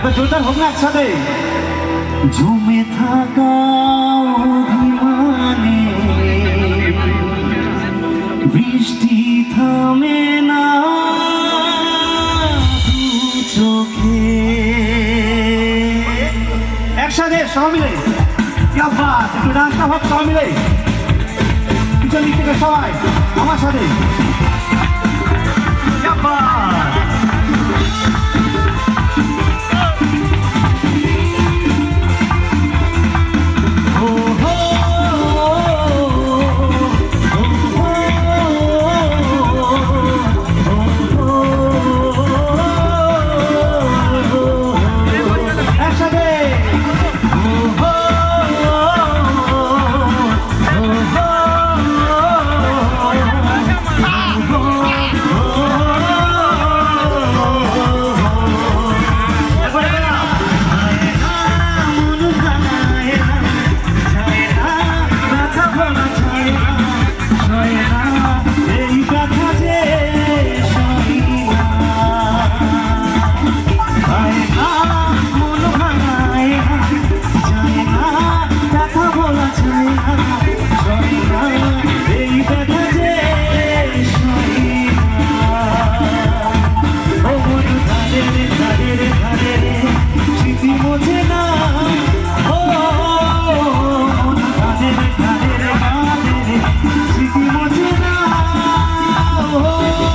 এত জোরদার হোক না একসাথে। ঝুমে থাকা অভিমানে বৃষ্টি থামে না চোখে। একসাথে সব মিলে। একটু ডান্সটা ভাব সব মিলে। পিছন দিক থেকে সবাই আমার সাথে।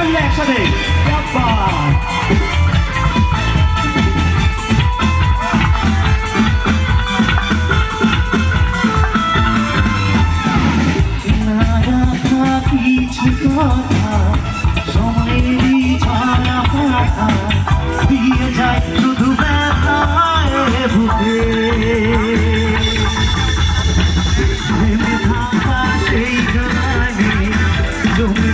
সবাই মিলে একসাথে কথা সময়েরই ছাড়া দিয়ে যায় শুধু ব্যথায় বুকে সেই জমানি জমি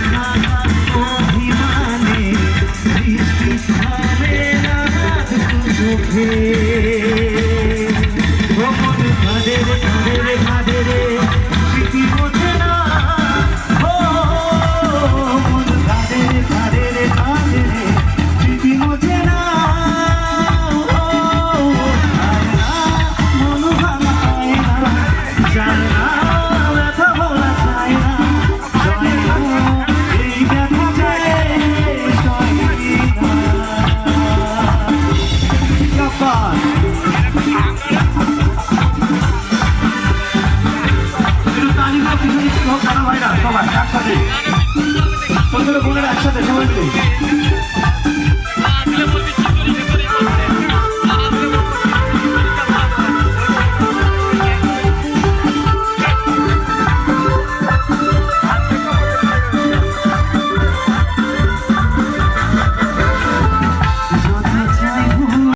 you. একসাথে। একসাথে সবাই